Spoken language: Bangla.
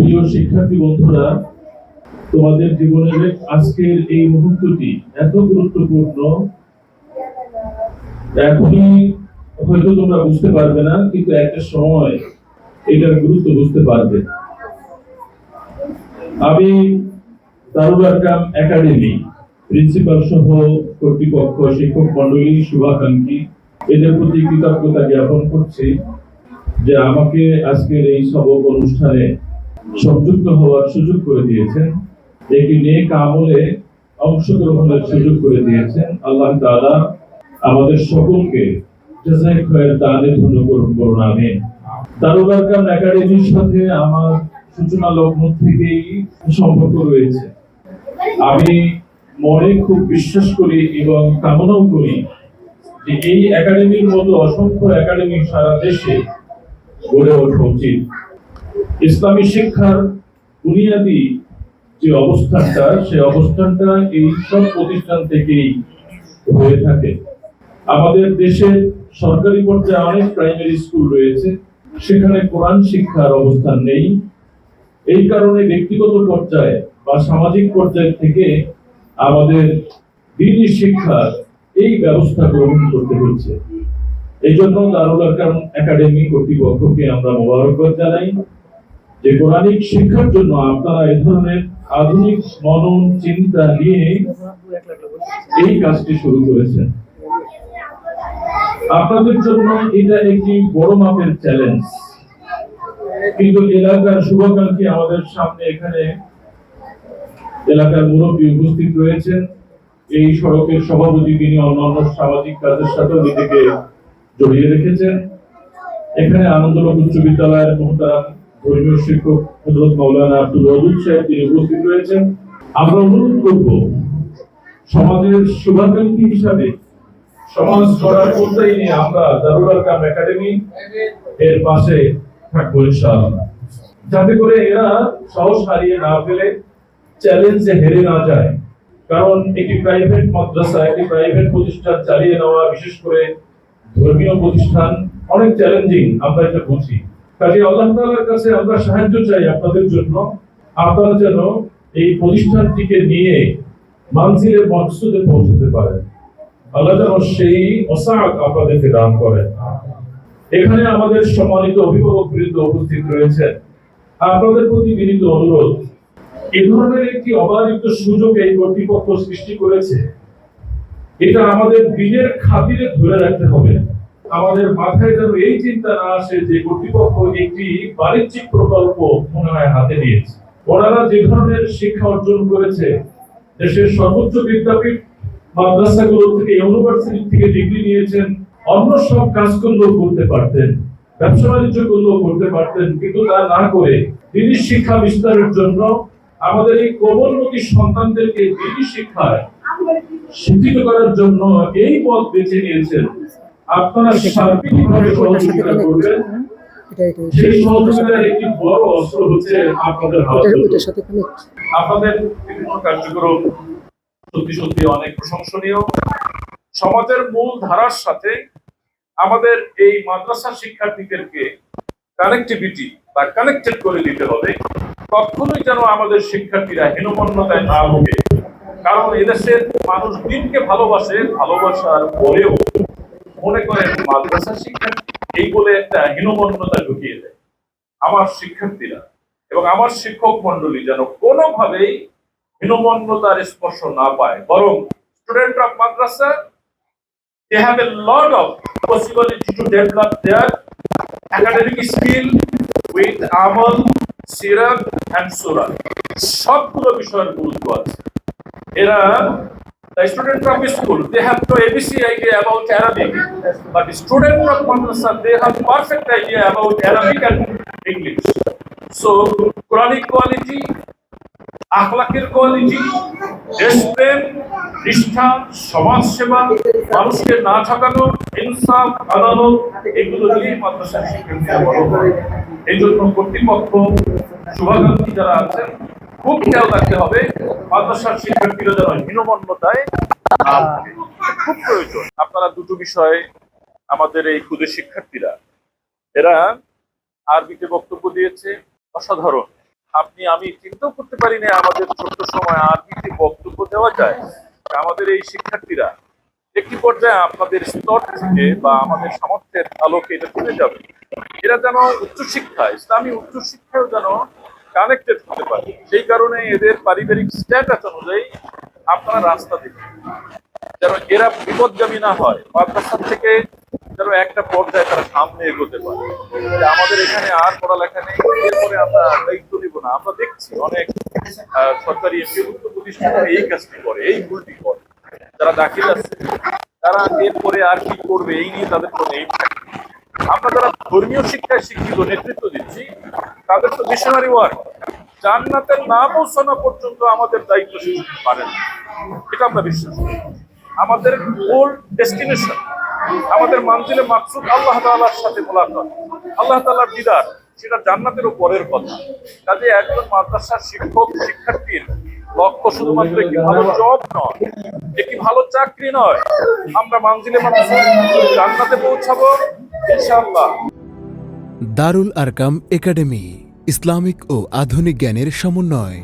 প্রিয় শিক্ষার্থী বন্ধুরা, তোমাদের জীবনের আজকের এই মুহূর্তটি এত গুরুত্বপূর্ণ। এখনই হয়তো তোমরা বুঝতে পারবে না, কিন্তু একটা সময় এটার গুরুত্ব বুঝতে পারবে। আমি দারুল একাডেমি, প্রিন্সিপাল সহ কর্তৃপক্ষ, শিক্ষক মন্ডলী শুভাকাঙ্ক্ষী, এদের প্রতি কৃতজ্ঞতা জ্ঞাপন করছি যে আমাকে আজকের এই সবক অনুষ্ঠানে সংযুক্ত হওয়ার সুযোগ করে দিয়েছেন। একটি নেক আমলে অংশগ্রহণের সুযোগ করে দিয়েছেন। আল্লাহ তাআলা আমাদের সকলকে দানে করুন একাডেমির সাথে আমার সূচনা লগ্ন থেকেই সম্পর্ক রয়েছে। আমি মনে খুব বিশ্বাস করি এবং কামনাও করি যে এই একাডেমির মতো অসংখ্য একাডেমি সারা দেশে গড়ে ওঠা উচিত। ইসলামী শিক্ষার বুনিয়াদী যে অবস্থানটা সেই অবস্থানটা এই সব প্রতিষ্ঠান থেকেই হয়ে থাকে। আমাদের দেশে সরকারি পর্যায়ে অনেক প্রাইমারি স্কুল রয়েছে, সেখানে কোরআন শিক্ষার অবস্থান নেই। এই কারণে ব্যক্তিগত পর্যায়ে বা সামাজিক পর্যায় থেকে আমাদের দিনী শিক্ষার এই ব্যবস্থা গ্রহণ করতে হচ্ছে এই জন্য দারুল একাডেমি কর্তৃপক্ষকে আমরা মোবারকবাদ জানাই। যে কোরআনিক শিক্ষার জন্য আপনারা এ ধরনের আধুনিক মনন চিন্তা নিয়ে এই কাজটি শুরু করেছেন। আপনাদের জন্য এটা একটি বড় মাপের চ্যালেঞ্জ কিন্তু এলাকার শুভাকাঙ্ক্ষী আমাদের সামনে এখানে এলাকার মুরব্বী উপস্থিত রয়েছেন। এই সড়কের সভাপতি তিনি অন্যান্য সামাজিক কাজের সাথেও নিজেকে জড়িয়ে রেখেছেন। এখানে আনন্দলোক উচ্চ বিদ্যালয়ের মহতারাম ধর্মীয় শিক্ষক হজরত মৌলানা আব্দুল ওদুদ সাহেব তিনি উপস্থিত রয়েছেন। আমরা অনুরোধ করব, সমাজের শুভাকাঙ্ক্ষী হিসাবে সমাজ গড়ার উদ্যোগ নিয়ে আমরা দারুল আরকাম একাডেমি এর পাশে থাকব ইনশাআল্লাহ। যাতে করে এরা সাহস হারিয়ে না ফেলে চ্যালেঞ্জে হেরে না যায়। কারণ একটি প্রাইভেট মাদ্রাসা, একটি প্রাইভেট প্রতিষ্ঠান চালিয়ে নেওয়া, বিশেষ করে ধর্মীয় প্রতিষ্ঠান, অনেক চ্যালেঞ্জিং আমরা এটা বুঝি। কাজে আল্লাহ তাআলার কাছে আমরা সাহায্য চাই আপনাদের জন্য। আপনারা যেন এই প্রতিষ্ঠানটিকে নিয়ে মানজিলের মকসুদে পৌঁছতে পারেন। আল্লাহ যেন সেই অসাক আপনাদেরকে দান করেন। এখানে আমাদের সম্মানিত অভিভাবক বৃন্দ উপস্থিত রয়েছেন। আপনাদের প্রতি বিনীত অনুরোধ, এ ধরনের একটি অবাধিত সুযোগ এই কর্তৃপক্ষ সৃষ্টি করেছে। এটা আমাদের দিনের খাতিরে ধরে রাখতে হবে। আমাদের মাথায় যেন এই চিন্তা না আসে যে কর্তৃপক্ষ একটি বাণিজ্যিক প্রকল্প মনে হাতে নিয়েছে। ওনারা যে ধরনের শিক্ষা অর্জন করেছে, দেশের সর্বোচ্চ বিদ্যাপীঠ, মাদ্রাসাগুলো থেকে, ইউনিভার্সিটি থেকে ডিগ্রি নিয়েছেন, অন্য সব কাজ করলেও করতে পারতেন, ব্যবসা বাণিজ্য করলেও করতে পারতেন, কিন্তু তা না করে দিনী শিক্ষা বিস্তারের জন্য আমাদের এই কোমলমতি সন্তানদেরকে দিনী শিক্ষায় শিক্ষিত করার জন্য এই পথ বেছে নিয়েছেন। আপনারা সার্বিকভাবে সহযোগিতা করবেন? এটা এটা সেই সহযোগিতার একটি বড় অস্ত্র হচ্ছে আপনাদের হাত এটা ওইটার সাথে কানেক্ট আপনাদের বিভিন্ন কার্যক্রম সত্যি সত্যি অনেক প্রশংসনীয়। সমাজের মূল ধারার সাথে আমাদের এই মাদ্রাসা শিক্ষার্থীদেরকে কানেক্টিভিটি বা কানেক্টেড করে দিতে হবে। কখনোই যেন আমাদের শিক্ষার্থীরা হীনমন্যতায় না ভোগে। কারণ এদেশের মানুষ দিনকে ভালোবাসে ভালোবাসার পরেও মনে করে মাদ্রাসা শিক্ষার্থী এই বলে একটা হীনমন্যতা ঢুকিয়ে দেয় আমার শিক্ষার্থীরা। এবং আমার শিক্ষক মন্ডলী যেন কোনোভাবেই হীনমন্যতার স্পর্শ না পায়। বরং স্টুডেন্ট অফ মাদ্রাসা, they have a lot of possibility to develop their academic skill with amal সিরাত and surah সবগুলো বিষয়ের গুরুত্ব আছে। এরা the student from school they have no abc idea about arabic but the student from madrasa they have perfect idea about arabic and english so quranic quality আখলাকের কোয়ালিটি দেশপ্রেম নিষ্ঠা সমাজ সেবা মানুষকে না ঠকানো ইনসাফ আদালত এগুলো নিয়ে মাদ্রাসার শিক্ষার্থীরা বড় হয় এই জন্য কর্তৃপক্ষ শুভাকাঙ্ক্ষী যারা আছেন খুব খেয়াল রাখতে হবে, মাদ্রাসার শিক্ষার্থীরা যেন হীনমন্যতায় খুব প্রয়োজন। আপনারা দুটো বিষয়ে আমাদের এই ক্ষুদে শিক্ষার্থীরা, এরা আরবিতে বক্তব্য দিয়েছে, অসাধারণ। আপনি, আমি চিন্তাও করতে পারি না আমাদের ছোট্ট সময় আরবিতে বক্তব্য দেওয়া যায়। আমাদের এই শিক্ষার্থীরা একটি পর্যায়ে আপনাদের স্তর থেকে বা আমাদের সামর্থ্যের আলোকে এটা চলে যাবে। এরা যেন উচ্চশিক্ষা ইসলামী উচ্চশিক্ষায় যেন কানেক্টেড হতে পারে। সেই কারণে এদের পারিবারিক স্ট্যাটাস অনুযায়ী আপনারা রাস্তা দিবেন যেন এরা বিপদগামী না হয় মাদ্রাসা থেকে যেন একটা পর্যায়ে তারা সামনে এগোতে পারে। যে আমাদের এখানে আর পড়ালেখা নেই, এরপরে আমরা দায়িত্ব নিব না। আমরা দেখছি অনেক সরকারি এমপিভুক্ত প্রতিষ্ঠান এই কাজটি করে, এই ভুলটি করে। যারা দাখিল আছে, তারা এরপরে আর কি করবে এই নিয়ে তাদের কোনো আমরা যারা ধর্মীয় শিক্ষায় শিক্ষিত, নেতৃত্ব দিচ্ছি তাদের তো মিশনারি ওয়ার্ক জান্নাতে না পৌঁছানো পর্যন্ত আমাদের দায়িত্ব শেষ হতে পারে না এটা আমরা বিশ্বাস করি। আমাদের মূল ডেস্টিনেশন আমাদের মানজিলে মাকসুদ আল্লাহ তাআলার সাথে মোলাকাত। আল্লাহ তাআলার দিদার, সেটা জান্নাতের উপরের কথা। কাজে একজন মাদ্রাসার শিক্ষক, শিক্ষার্থীর লক্ষ্য শুধুমাত্র একটি ভালো জব নয়, একটি ভালো চাকরি নয়। আমরা মানজিলে মাকসুদ জান্নাতে পৌঁছাবো, ইনশাআল্লাহ। দারুল আরকাম একাডেমি ইসলামিক ও আধুনিক জ্ঞানের সমন্বয়।